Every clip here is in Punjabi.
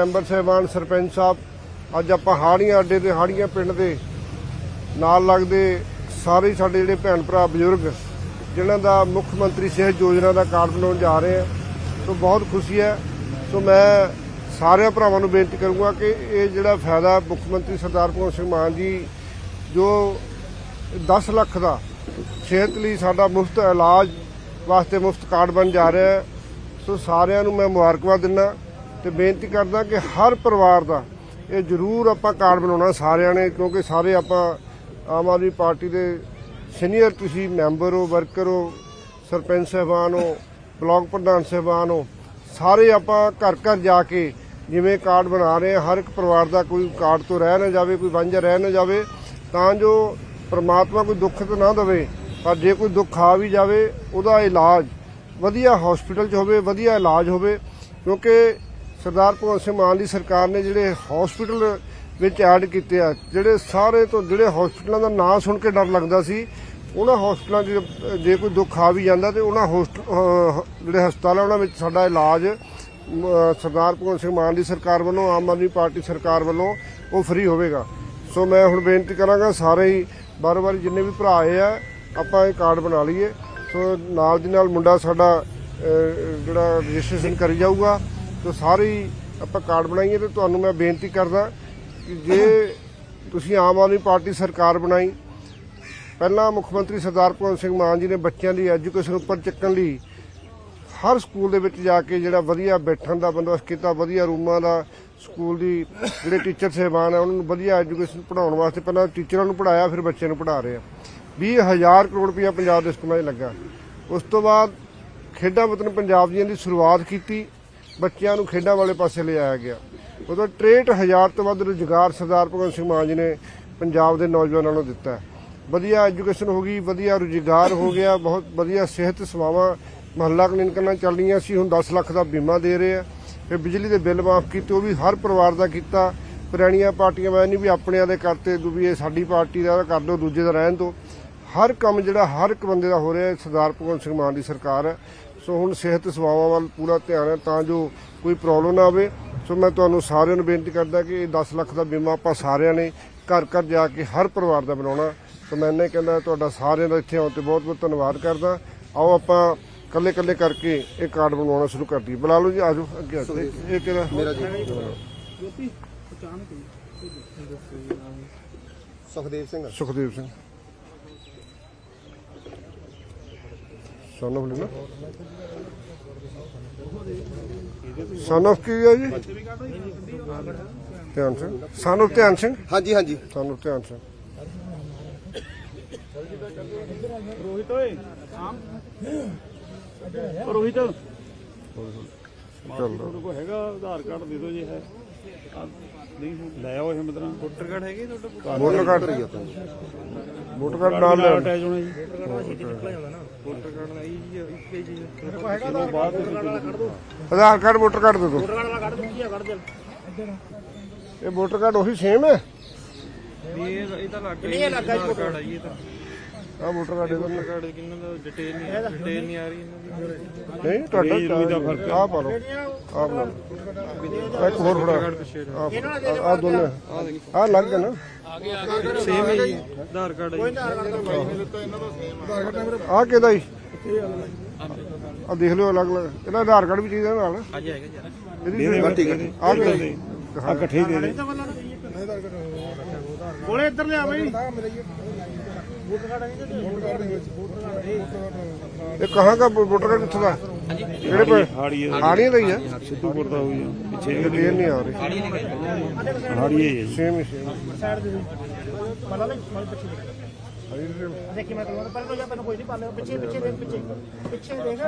ਮੈਂਬਰ ਸਾਹਿਬਾਨ ਸਰਪੰਚ ਸਾਹਿਬ, ਅੱਜ ਆਪਾਂ ਹਾੜੀਆਂ ਅੱਡੇ ਤੇ ਹਾੜੀਆਂ ਪਿੰਡ ਦੇ ਨਾਲ ਲੱਗਦੇ ਸਾਰੇ ਸਾਡੇ ਜਿਹੜੇ ਭੈਣ ਭਰਾ ਬਜ਼ੁਰਗ, ਜਿਨ੍ਹਾਂ ਦਾ ਮੁੱਖ ਮੰਤਰੀ ਸਿਹਤ ਯੋਜਨਾ ਦਾ ਕਾਰਡ ਬਣਾਉਣ ਜਾ ਰਹੇ ਆ, ਸੋ ਬਹੁਤ ਖੁਸ਼ੀ ਹੈ। ਸੋ ਮੈਂ ਸਾਰਿਆਂ ਭਰਾਵਾਂ ਨੂੰ ਬੇਨਤੀ ਕਰੂੰਗਾ ਕਿ ਇਹ ਜਿਹੜਾ ਫਾਇਦਾ ਮੁੱਖ ਮੰਤਰੀ ਸਰਦਾਰ ਭਗਵੰਤ ਸਿੰਘ ਮਾਨ ਜੀ, ਜੋ 10 ਲੱਖ ਦਾ ਸਿਹਤ ਲਈ ਸਾਡਾ ਮੁਫਤ ਇਲਾਜ ਵਾਸਤੇ ਮੁਫਤ ਕਾਰਡ ਬਣ ਜਾ ਰਿਹਾ ਹੈ, ਸੋ ਸਾਰਿਆਂ ਨੂੰ ਮੈਂ ਮੁਬਾਰਕਬਾਦ ਦਿੰਦਾ। ਤੇ ਬੇਨਤੀ ਕਰਦਾ ਕਿ ਹਰ ਪਰਿਵਾਰ ਦਾ ਇਹ ਜ਼ਰੂਰ ਆਪਾਂ ਕਾਰਡ ਬਣਾਉਣਾ ਸਾਰਿਆਂ ਨੇ, ਕਿਉਂਕਿ ਸਾਰੇ ਆਪਾਂ ਆਮ ਆਦਮੀ ਪਾਰਟੀ ਦੇ ਸੀਨੀਅਰ ਤੁਸੀਂ ਮੈਂਬਰ ਹੋ, ਵਰਕਰ ਹੋ, ਸਰਪੰਚ ਸਾਹਿਬਾਨ ਹੋ, ਬਲਾਕ ਪ੍ਰਧਾਨ ਸਾਹਿਬਾਨ ਹੋ, ਸਾਰੇ ਆਪਾਂ ਘਰ ਘਰ ਜਾ ਕੇ ਜਿਵੇਂ ਕਾਰਡ ਬਣਾ ਰਹੇ ਹਾਂ, ਹਰ ਇੱਕ ਪਰਿਵਾਰ ਦਾ ਕੋਈ ਕਾਰਡ ਤੋਂ ਰਹਿ ਨਾ ਜਾਵੇ, ਕੋਈ ਵਾਂਝਾ ਰਹਿ ਨਾ ਜਾਵੇ, ਤਾਂ ਜੋ ਪ੍ਰਮਾਤਮਾ ਕੋਈ ਦੁੱਖ ਤਾਂ ਨਾ ਦੇਵੇ, ਪਰ ਜੇ ਕੋਈ ਦੁੱਖ ਆ ਵੀ ਜਾਵੇ, ਉਹਦਾ ਇਲਾਜ ਵਧੀਆ ਹਸਪੀਟਲ 'ਚ ਹੋਵੇ, ਵਧੀਆ ਇਲਾਜ ਹੋਵੇ, ਕਿਉਂਕਿ ਸਰਦਾਰ ਭਗਵੰਤ ਸਿੰਘ ਮਾਨ ਦੀ ਸਰਕਾਰ ਨੇ ਜਿਹੜੇ ਹਸਪੀਟਲ ਵਿੱਚ ਐਡ ਕੀਤੇ ਆ, ਜਿਹੜੇ ਸਾਰੇ ਤੋਂ ਜਿਹੜੇ ਹਸਪੀਟਲਾਂ ਦਾ ਨਾਂ ਸੁਣ ਕੇ ਡਰ ਲੱਗਦਾ ਸੀ, ਉਹਨਾਂ ਹਸਪੀਟਲਾਂ 'ਚ ਜੇ ਕੋਈ ਦੁੱਖ ਆ ਵੀ ਜਾਂਦਾ ਤੇ ਉਹਨਾਂ ਹੋਸਟ- ਜਿਹੜੇ ਹਸਪਤਾਲ ਉਹਨਾਂ ਵਿੱਚ ਸਾਡਾ ਇਲਾਜ ਸਰਦਾਰ ਭਗਵੰਤ ਸਿੰਘ ਮਾਨ ਦੀ ਸਰਕਾਰ ਵੱਲੋਂ, ਆਮ ਆਦਮੀ ਪਾਰਟੀ ਸਰਕਾਰ ਵੱਲੋਂ ਉਹ ਫ੍ਰੀ ਹੋਵੇਗਾ। ਸੋ ਮੈਂ ਹੁਣ ਬੇਨਤੀ ਕਰਾਂਗਾ ਸਾਰੇ ਹੀ ਬਾਰ-ਬਾਰ ਜਿੰਨੇ ਵੀ ਭਰਾ ਆਏ ਆ, ਆਪਾਂ ਇਹ ਕਾਰਡ ਬਣਾ ਲਈਏ। ਸੋ ਨਾਲ ਦੀ ਨਾਲ ਮੁੰਡਾ ਸਾਡਾ ਜਿਹੜਾ ਰਜਿਸਟ੍ਰੇਸ਼ਨ ਕਰੀ ਜਾਊਗਾ। ਸੋ ਸਾਰੇ ਆਪਾਂ ਕਾਰਡ ਬਣਾਈਏ ਤੇ ਤੁਹਾਨੂੰ ਮੈਂ ਬੇਨਤੀ ਕਰਦਾ ਕਿ ਜੇ ਤੁਸੀਂ ਆਮ ਆਦਮੀ ਪਾਰਟੀ ਸਰਕਾਰ ਬਣਾਈ, ਪਹਿਲਾਂ ਮੁੱਖ ਮੰਤਰੀ ਸਰਦਾਰ ਭਗਵੰਤ ਸਿੰਘ ਮਾਨ ਜੀ ਨੇ ਬੱਚਿਆਂ ਦੀ ਐਜੂਕੇਸ਼ਨ ਉੱਪਰ ਚੱਕਣ ਲਈ ਹਰ ਸਕੂਲ ਦੇ ਵਿੱਚ ਜਾ ਕੇ ਜਿਹੜਾ ਵਧੀਆ ਬੈਠਣ ਦਾ ਬੰਦੋਬਸਤ ਕੀਤਾ, ਵਧੀਆ ਰੂਮਾਂ ਦਾ, ਸਕੂਲ ਦੀ ਜਿਹੜੇ ਟੀਚਰ ਸਹਿਬਾਨ ਆ, ਉਹਨਾਂ ਨੂੰ ਵਧੀਆ ਐਜੂਕੇਸ਼ਨ ਪੜਾਉਣ ਵਾਸਤੇ ਪਹਿਲਾਂ ਟੀਚਰਾਂ ਨੂੰ ਪੜਾਇਆ ਫਿਰ ਬੱਚਿਆਂ ਨੂੰ ਪੜਾ ਰਹੇ ਆ। 20000 ਕਰੋੜ ਰੁਪਇਆ ਪੰਜਾਬ ਦੇ ਸਕੂਲਾਂ 'ਚ ਲੱਗਾ। ਉਸ ਤੋਂ ਬਾਅਦ ਖੇਡਾਂ ਵਤਨ ਪੰਜਾਬ ਦੀਆਂ ਦੀ ਸ਼ੁਰੂਆਤ ਕੀਤੀ ਬੱਚਿਆਂ ਨੂੰ ਖੇਡਾਂ ਵਾਲੇ ਪਾਸੇ ਲਿਆਇਆ ਗਿਆ। ਉਦੋਂ 63000 ਤੋਂ ਵੱਧ ਰੁਜ਼ਗਾਰ ਸਰਦਾਰ ਭਗਵੰਤ ਸਿੰਘ ਮਾਨ ਜੀ ਨੇ ਪੰਜਾਬ ਦੇ ਨੌਜਵਾਨਾਂ ਨੂੰ ਦਿੱਤਾ। ਵਧੀਆ ਐਜੂਕੇਸ਼ਨ ਹੋ ਗਈ, ਵਧੀਆ ਰੁਜ਼ਗਾਰ ਹੋ ਗਿਆ, ਬਹੁਤ ਵਧੀਆ ਸਿਹਤ ਸੇਵਾਵਾਂ ਮਹੱਲਾ ਕਲੀਨਿਕਾਂ ਚੱਲ ਰਹੀਆਂ ਸੀ। ਹੁਣ 10 ਲੱਖ ਦਾ ਬੀਮਾ ਦੇ ਰਹੇ ਆ। ਫਿਰ ਬਿਜਲੀ ਦੇ ਬਿੱਲ ਮਾਫ ਕੀਤੇ, ਉਹ ਵੀ ਹਰ ਪਰਿਵਾਰ ਦਾ ਕੀਤਾ। ਪੁਰਾਣੀਆਂ ਪਾਰਟੀਆਂ ਮੈਂ ਨਹੀਂ ਵੀ ਆਪਣਿਆਂ ਦੇ ਕਰਤੇ ਦੂ ਵੀ ਇਹ ਸਾਡੀ ਪਾਰਟੀ ਦਾ ਕਰ ਦਿਓ ਦੂਜੇ ਦਾ ਰਹਿਣ ਦਿਓ ਹਰ ਕੰਮ ਜਿਹੜਾ, ਹਰ ਇੱਕ ਬੰਦੇ ਦਾ ਹੋ ਰਿਹਾ ਸਰਦਾਰ ਭਗਵੰਤ ਸਿੰਘ ਮਾਨ ਦੀ ਸਰਕਾਰ ਹੈ ਸੋ ਹੁਣ ਸਿਹਤ ਸੇਵਾਵਾਂ ਵੱਲ ਪੂਰਾ ਧਿਆਨ ਹੈ ਤਾਂ ਜੋ ਕੋਈ ਪ੍ਰੋਬਲਮ ਨਾ ਆਵੇ। ਸੋ ਮੈਂ ਤੁਹਾਨੂੰ ਸਾਰਿਆਂ ਨੂੰ ਬੇਨਤੀ ਕਰਦਾ ਕਿ ਇਹ 10 ਲੱਖ ਦਾ ਬੀਮਾ ਆਪਾਂ ਸਾਰਿਆਂ ਨੇ ਘਰ ਘਰ ਜਾ ਕੇ ਹਰ ਪਰਿਵਾਰ ਦਾ ਬਣਾਉਣਾ। ਸੋ ਮੈਂ ਇਹਨੇ ਕਹਿੰਦਾ ਤੁਹਾਡਾ ਸਾਰਿਆਂ ਦਾ ਇੱਥੇ ਆਉਣ ਤੇ ਬਹੁਤ ਬਹੁਤ ਧੰਨਵਾਦ ਕਰਦਾ। ਆਓ ਆਪਾਂ ਕੱਲੇ ਕੱਲੇ ਕਰਕੇ ਇਹ ਕਾਰਡ ਬਣਵਾਉਣਾ ਸ਼ੁਰੂ ਕਰ ਦਈਏ। ਬੁਲਾ ਲਓ ਜੀ ਆਜੋ ਅੱਗੇ ਆਜੋ। ਇਹ ਇਹ ਕਿਹਦਾ ਮੇਰਾ ਜੀ। ਸੁਖਦੇਵ ਸਿੰਘ। ਸੁਖਦੇਵ ਸਿੰਘ। ਸਨ ਆਫ ਲੈਣਾ ਸਨ ਆਫ ਕੀ ਹੈ ਜੀ? ਧਿਆਨ ਸਿੰਘ। ਸਨ ਆਫ ਧਿਆਨ ਸਿੰਘ? ਹਾਂਜੀ ਹਾਂਜੀ। ਸਨ ਆਫ ਧਿਆਨ ਸਿੰਘ। ਰੋਹਿਤ ਓਏ ਆਮ। ਰੋਹਿਤ। ਚੱਲ ਕੋਲ ਹੈਗਾ ਆਧਾਰ ਕਾਰਡ ਦੇ ਦਿਓ ਜੇ ਹੈ। ਨਹੀਂ ਲੈ ਆਓ ਇਹ ਮਤਲਬ। ਵੋਟਰ ਕਾਰਡ ਹੈਗੇ ਤੁਹਾਡੇ ਕੋਲ? ਵੋਟਰ ਕਾਰਡ ਵੋਟਰ ਕਾਰਡ ਨਾਲ ਲੈ ਅਟੈਚ ਹੋਣਾ ਜੀ। ਵੋਟਰ ਕਾਰਡ ਦਾ ਇਹ ਬਾਅਦ ਵਿੱਚ ਆਧਾਰ ਕਾਰਡ ਵੋਟਰ ਕਾਰਡ ਦੇ ਦਿਓ। ਇਹ ਵੋਟਰ ਕਾਰਡ ਉਹੀ ਸੇਮ ਹੈ? ਇਹ ਇਹ ਤਾਂ ਲੱਗ ਗਿਆ ਇਹ ਲੱਗਾ ਜੀ ਕਾਰਡ ਆ ਜੀ ਇਹ ਤਾਂ। ਆ ਵੋਟਰ ਕਾਰਡ ਦੇ ਦਿਓ ਕਾਰਡ ਕਿੰਨਾ ਦਾ ਡਿਟੇਲ ਨਹੀਂ ਡਿਟੇਲ ਨਹੀਂ ਆ ਰਹੀ ਇਹਨਾਂ ਦੀ। ਨਹੀਂ ਤੁਹਾਡਾ ਆ। ਪਾ ਲਓ। ਆ ਬਣਾ ਲਓ। ਇੱਕ ਹੋਰ ਫੜਾ। ਆ ਦੋਨੇ। ਆ ਲੱਗ ਗਿਆ ਨਾ। ਸੇਮ ਹੈ ਜੀ ਆਧਾਰ ਕਾਰਡ ਹੈ ਜੀ। ਆ। ਕਿਹਦਾ ਜੀ? ਆ ਦੇਖ ਲਿਓ ਅਲੱਗ ਅਲੱਗ। ਇਹਦਾ ਆਧਾਰ ਕਾਰਡ ਵੀ ਚਾਹੀਦਾ ਨਾਲ। ਹਾਂਜੀ ਹੈਗਾ ਜੀ। ਇਹਦੀ ਆ ਕਿਹਦਾ ਆ ਇਕੱਠੇ ਦੇ ਦੇ ਕੋਲੇ ਇੱਧਰ ਲਿਆ ਬਈ। ਇਹ ਕਹਾਂ ਦਾ ਵੋਟਰ ਕਾਰਡ ਕਿੱਥੋਂ ਦਾ? ਕਿਹੜੇ ਪੇ ਹਾੜੀ ਹਾੜੀਆਂ ਦਾ ਹੀ ਹੈ ਸਿੱਧੂਪੁਰ ਦਾ ਹੋਈ ਆ। ਪਿੱਛੇ ਇਹ ਕਲੀਅਰ ਨਹੀਂ ਆ ਰਹੀ। ਹਾੜੀ ਹੈ ਸੇਮ ਹੀ ਸੇਮ ਸਾਈਡ ਦੇ ਪਲਾ ਲੈ ਮਲ ਪਿੱਛੇ ਦੇਖ ਦੇਖੀ ਮੈਂ ਤੁਹਾਨੂੰ ਪਹਿਲਾਂ ਤੋਂ ਜਾ ਮੈਨੂੰ ਕੋਈ ਨਹੀਂ ਪਾਲੇ ਪਿੱਛੇ ਪਿੱਛੇ ਦੇਖ ਪਿੱਛੇ। ਪਿੱਛੇ ਦੇਖ।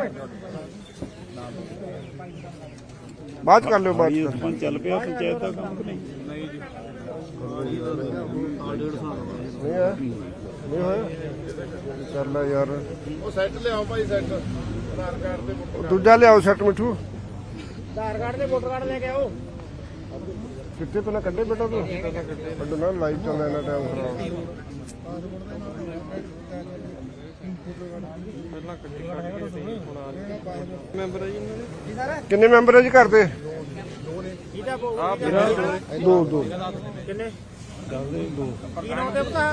ਬਾਅਦ ਚ ਕਰ ਲਿਓ ਬਾਅਦ ਚ ਇਹ ਕਰ ਲਿਓ। ਪੰਜ ਚੱਲ ਪਿਆ ਪੰਚਾਇਤ ਦਾ ਕੰਮ। ਕਿ ਨਹੀਂ ਨਹੀਂ ਹੈ ਨਹੀਂ ਹੋਇਆ ਕਰ ਲੈ ਯਾਰ ਉਹ ਸੈੱਟ ਲਿਆਓ ਭਾਈ ਸੈੱਟ ਆਧਾਰ ਕਾਰਡ ਤੇ ਉਹ ਦੂਜਾ ਲਿਆਓ ਸੈੱਟ ਮਿੱਠੂ। ਆਧਾਰ ਕਾਰਡ ਤੇ ਵੋਟਰ ਕਾਰਡ ਲੈ ਕੇ ਆਓ। ਕਿੱਥੇ ਪਹਿਲਾਂ ਕੱਢੇ ਬੇਟਾ ਤੂੰ ਕੱਢੋ ਨਾ ਲਾਈਵ ਚੱਲਦਾ ਇਹਨਾਂ ਟਾਈਮ ਖਰਾਬ ਪਹਿਲਾਂ ਕੱਢੀ ਕੱਢ ਕੇ ਸਹੀ ਹੁਣ ਆ ਮੈਂਬਰ ਹੈ ਜੀ ਇਹਨਾਂ ਦੇ ਕਿੰਨੇ ਮੈਂਬਰ ਹੈ ਜੀ ਘਰ ਦੇ ਜਾਂ ਬੋ- ਦੋ ਦੋ ਕਿੰਨੇ ਕੀ ਨਾਮ ਤੇ ਪਤਾ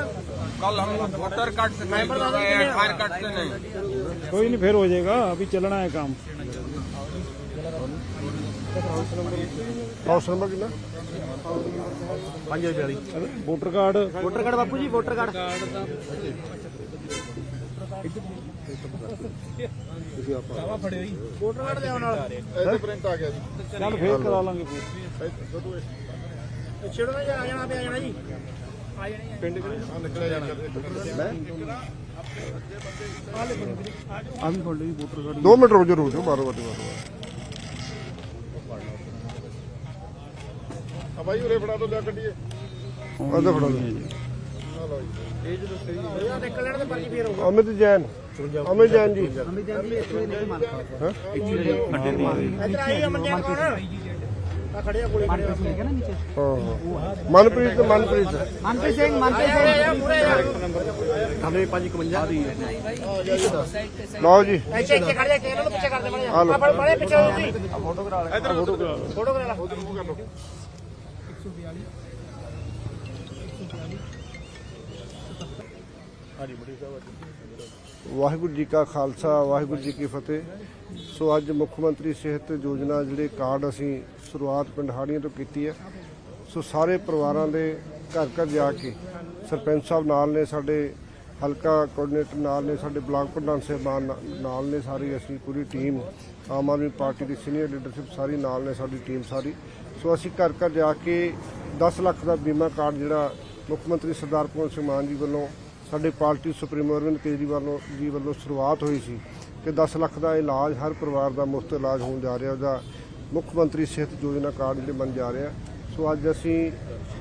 कल हम लोग वोटर कार्ड से नहीं बता कर रहे हैं देंगे। आधार कार्ड से नहीं कोई नहीं फिर हो जाएगा अभी चलना है काम ਹਾਊਸ ਨੰਬਰ ਕਿੰਨਾ? 542 ਵੋਟਰ ਕਾਰਡ? ਵੋਟਰ ਕਾਰਡ ਬਾਪੂ ਜੀ ਵੋਟਰ ਕਾਰਡ। ਆਪਾਂ ਆਵਾ ਫੜਿਓ ਵੋਟਰ ਕਾਰਡ ਲਿਆਉਣ ਨਾਲ ਇੱਥੇ ਪ੍ਰਿੰਟ ਆ ਗਿਆ ਜੀ। ਚੱਲ ਫੇਰ ਕਰਾ ਲਾਂਗੇ ਫੇਰ। ਛੇੜੋ ਨਾ ਆ ਜਾਣਾ ਤੇ ਆ ਜਾਣਾ ਜੀ। ਆ ਜਾਣਾ। ਬਾਈ ਉਰੇ ਫੜਾ ਦੋ ਲਿਆ ਕੱਢੀਏ ਆਹ ਫੜਾ ਦਿਓ। ਆ ਲਓ ਜੀ ਇਹ ਜਦੋਂ ਸਹੀ ਉਹਦਾ ਨਿਕਲ ਲੈਣ ਤੇ ਪਰਚੀ ਫੇਰ ਹੋਊਗਾ ਅਮਿਤ ਜੈਨ। ਅਮਿਤ ਜੈਨ ਜੀ। ਇੱਧਰ ਆਈ ਅਮਨ ਜੈਨ ਕੌਣ ਆ ਖੜਿਆ ਕੋਲੇ ਖੜਿਆ ਹਾਂ? ਹਾਂ। ਮਨਪ੍ਰੀਤ ਮਨਪ੍ਰੀਤ ਮਨਪ੍ਰੀਤ। ਸਿੰਘ ਮਨਪ੍ਰੀਤ ਸਿੰਘ ਪੂਰੇ ਲਓ ਜੀ। ਇੱਥੇ ਇੱਥੇ ਖੜ ਜਾ ਕੇ ਇਹਨਾਂ ਨੂੰ ਪਿੱਛੇ ਕਰ ਦੇ ਆ। ਆ ਫੜ ਬੜੇ ਪਿੱਛੇ ਹੋ ਜੀ ਫੋਟੋ ਕਰਾ ਲੈ। ਫੋਟੋ ਕਰਾ ਲੈ ਫੋਟੋ ਕਰਾ ਲੈ ਵਾਹਿਗੁਰੂ ਜੀ ਕਾ ਖਾਲਸਾ ਵਾਹਿਗੁਰੂ ਜੀ ਕੀ ਫਤਿਹ। ਸੋ ਅੱਜ ਮੁੱਖ ਮੰਤਰੀ ਸਿਹਤ ਯੋਜਨਾ ਜਿਹੜੇ ਕਾਰਡ ਅਸੀਂ ਸ਼ੁਰੂਆਤ ਪਿੰਡ ਹਾੜੀਆਂ ਤੋਂ ਕੀਤੀ ਹੈ। ਸੋ ਸਾਰੇ ਪਰਿਵਾਰਾਂ ਦੇ ਘਰ ਘਰ ਜਾ ਕੇ ਸਰਪੰਚ ਸਾਹਿਬ ਨਾਲ ਨੇ ਸਾਡੇ ਹਲਕਾ ਕੋਆਰਡੀਨੇਟਰ ਨਾਲ ਨੇ ਸਾਡੇ ਬਲਾਕ ਪ੍ਰਧਾਨ ਸਾਹਿਬਾਨ ਨਾ- ਨਾਲ ਨੇ ਸਾਰੀ ਅਸੀਂ ਪੂਰੀ ਟੀਮ ਆਮ ਆਦਮੀ ਪਾਰਟੀ ਦੀ ਸੀਨੀਅਰ ਲੀਡਰਸ਼ਿਪ ਸਾਰੀ ਨਾਲ ਨੇ ਸਾਡੀ ਟੀਮ ਸਾਰੀ। ਸੋ ਅਸੀਂ ਘਰ ਘਰ ਜਾ ਕੇ 10 ਲੱਖ ਦਾ ਬੀਮਾ ਕਾਰਡ ਜਿਹੜਾ ਮੁੱਖ ਮੰਤਰੀ ਸਰਦਾਰ ਭਗਵੰਤ ਸਿੰਘ ਮਾਨ ਜੀ ਵੱਲੋਂ ਸਾਡੇ ਪਾਰਟੀ ਸੁਪਰੀਮੋ ਅਰਵਿੰਦ ਕੇਜਰੀਵਾਲ ਨੂੰ- ਜੀ ਵੱਲੋਂ ਸ਼ੁਰੂਆਤ ਹੋਈ ਸੀ ਕਿ 10 ਲੱਖ ਦਾ ਇਲਾਜ ਹਰ ਪਰਿਵਾਰ ਦਾ ਮੁਫਤ ਇਲਾਜ ਹੋਣ ਜਾ ਰਿਹਾ ਉਹਦਾ ਮੁੱਖ ਮੰਤਰੀ ਸਿਹਤ ਯੋਜਨਾ ਕਾਰਡ ਜਿਹੜੇ ਬਣ ਜਾ ਰਿਹਾ। ਸੋ ਅੱਜ ਅਸੀਂ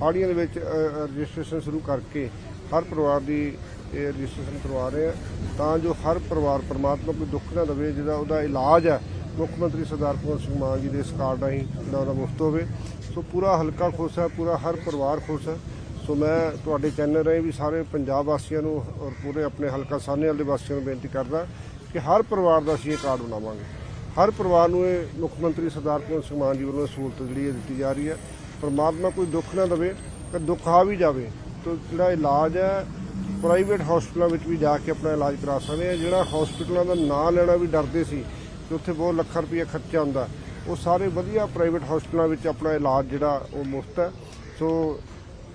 ਹਾੜੀਆਂ ਦੇ ਵਿੱਚ ਅ, ਰਜਿਸਟ੍ਰੇਸ਼ਨ ਸ਼ੁਰੂ ਕਰਕੇ ਹਰ ਪਰਿਵਾਰ ਦੀ ਇਹ ਰਜਿਸਟ੍ਰੇਸ਼ਨ ਕਰਵਾ ਰਹੇ ਹਾਂ ਤਾਂ ਜੋ ਹਰ ਪਰਿਵਾਰ ਪਰਮਾਤਮਾ ਕੋਈ ਦੁੱਖ ਨਾ ਦੇਵੇ, ਜਿਹਦਾ ਉਹਦਾ ਇਲਾਜ ਹੈ, ਮੁੱਖ ਮੰਤਰੀ ਸਰਦਾਰ ਭਗਵੰਤ ਸਿੰਘ ਮਾਨ ਜੀ ਦੇ ਇਸ ਕਾਰਡ ਰਾਹੀਂ ਜਿਹੜਾ ਉਹਦਾ ਮੁਫਤ ਹੋਵੇ। ਸੋ ਪੂਰਾ ਹਲਕਾ ਖੁਸ਼ ਹੈ, ਪੂਰਾ ਹਰ ਪਰਿਵਾਰ ਖੁਸ਼ ਹੈ। ਸੋ ਮੈਂ ਤੁਹਾਡੇ ਚੈਨਲ ਰਾਹੀਂ ਵੀ ਸਾਰੇ ਪੰਜਾਬ ਵਾਸੀਆਂ ਨੂੰ ਔਰ ਪੂਰੇ ਆਪਣੇ ਹਲਕਾ ਸਾਹਨੇਵਾਲ ਦੇ ਵਾਸੀਆਂ ਨੂੰ ਬੇਨਤੀ ਕਰਦਾ ਕਿ ਹਰ ਪਰਿਵਾਰ ਦਾ ਅਸੀਂ ਇਹ ਕਾਰਡ ਬਣਾਵਾਂਗੇ। ਹਰ ਪਰਿਵਾਰ ਨੂੰ ਇਹ ਮੁੱਖ ਮੰਤਰੀ ਸਰਦਾਰ ਭਗਵੰਤ ਸਿੰਘ ਮਾਨ ਜੀ ਵੱਲੋਂ ਸਹੂਲਤ ਜਿਹੜੀ ਹੈ ਦਿੱਤੀ ਜਾ ਰਹੀ ਹੈ। ਪਰਮਾਤਮਾ ਕੋਈ ਦੁੱਖ ਨਾ ਦੇਵੇ ਕਿ ਦੁੱਖ ਆ ਵੀ ਜਾਵੇ, ਤਾਂ ਜਿਹੜਾ ਇਲਾਜ ਹੈ ਪ੍ਰਾਈਵੇਟ ਹਸਪਤਾਲਾਂ ਵਿੱਚ ਵੀ ਜਾ ਕੇ ਆਪਣਾ ਇਲਾਜ ਕਰਾ ਸਕਦੇ ਆ ਜਿਹੜਾ ਹਸਪਤਾਲਾਂ ਦਾ ਨਾਂ ਲੈਣਾ ਵੀ ਡਰਦੇ ਸੀ ਕਿ ਉੱਥੇ ਬਹੁਤ ਲੱਖਾਂ ਰੁਪਏ ਖਰਚਾ ਹੁੰਦਾ। ਉਹ ਸਾਰੇ ਵਧੀਆ ਪ੍ਰਾਈਵੇਟ ਹਸਪਤਾਲਾਂ ਵਿੱਚ ਆਪਣਾ ਇਲਾਜ ਜਿਹੜਾ ਉਹ ਮੁਫਤ ਹੈ। ਸੋ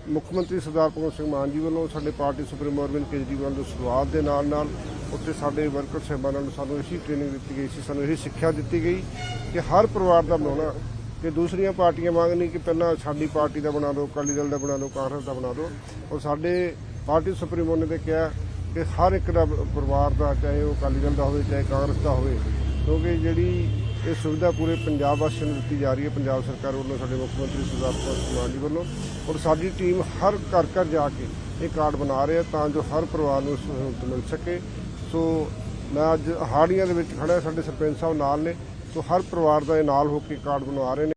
ਮੁੱਖ ਮੰਤਰੀ ਸਰਦਾਰ ਭਗਵੰਤ ਸਿੰਘ ਮਾਨ ਜੀ ਵੱਲੋਂ ਸਾਡੇ ਪਾਰਟੀ ਸੁਪਰੀਮੋ ਅਰਵਿੰਦ ਕੇਜਰੀਵਾਲ ਦੇ ਸ਼ੁਰੂਆਤ ਦੇ ਨਾਲ ਨਾਲ ਉੱਥੇ ਸਾਡੇ ਵਰਕਰ ਸਾਹਿਬਾਨਾਂ ਨੂੰ ਸਾਨੂੰ ਇਸੀ ਟ੍ਰੇਨਿੰਗ ਦਿੱਤੀ ਗਈ ਸੀ, ਸਾਨੂੰ ਇਹੀ ਸਿੱਖਿਆ ਦਿੱਤੀ ਗਈ ਕਿ ਹਰ ਪਰਿਵਾਰ ਦਾ ਬਣਾਉਣਾ। ਕਿ ਦੂਸਰੀਆਂ ਪਾਰਟੀਆਂ ਮੰਗ ਨਹੀਂ ਕਿ ਪਹਿਲਾਂ ਸਾਡੀ ਪਾਰਟੀ ਦਾ ਬਣਾ ਦਿਓ, ਅਕਾਲੀ ਦਲ ਦਾ ਬਣਾ ਦਿਓ, ਕਾਂਗਰਸ ਦਾ ਬਣਾ ਦਿਓ। ਔਰ ਸਾਡੇ ਪਾਰਟੀ ਸੁਪਰੀਮੋ ਨੇ ਤੇ ਕਿਹਾ ਕਿ ਹਰ ਇੱਕ ਦਾ ਪਰਿਵਾਰ ਦਾ, ਚਾਹੇ ਉਹ ਅਕਾਲੀ ਦਲ ਦਾ ਹੋਵੇ, ਚਾਹੇ ਕਾਂਗਰਸ ਦਾ ਹੋਵੇ, ਕਿਉਂਕਿ ਜਿਹੜੀ ਇਹ ਸੁਵਿਧਾ ਪੂਰੇ ਪੰਜਾਬ ਵਾਸੀਆਂ ਨੂੰ ਦਿੱਤੀ ਜਾ ਰਹੀ ਹੈ, ਪੰਜਾਬ ਸਰਕਾਰ ਵੱਲੋਂ, ਸਾਡੇ ਮੁੱਖ ਮੰਤਰੀ ਸਰਦਾਰ ਭਗਵੰਤ ਸਿੰਘ ਮਾਨ ਜੀ ਵੱਲੋਂ, ਔਰ ਸਾਡੀ ਟੀਮ ਹਰ ਘਰ ਘਰ ਜਾ ਕੇ ਇਹ ਕਾਰਡ ਬਣਾ ਰਹੇ ਆ ਤਾਂ ਜੋ ਹਰ ਪਰਿਵਾਰ ਨੂੰ ਸਹੂਲਤ ਮਿਲ ਸਕੇ। ਸੋ ਮੈਂ ਅੱਜ ਹਾੜੀਆਂ ਦੇ ਵਿੱਚ ਖੜਾ ਸਾਡੇ ਸਰਪੰਚ ਸਾਹਿਬ ਨਾਲ ਨੇ, ਸੋ ਹਰ ਪਰਿਵਾਰ ਦਾ ਇਹ ਨਾਲ ਹੋ ਕੇ ਕਾਰਡ ਬਣਵਾ ਰਹੇ ਨੇ।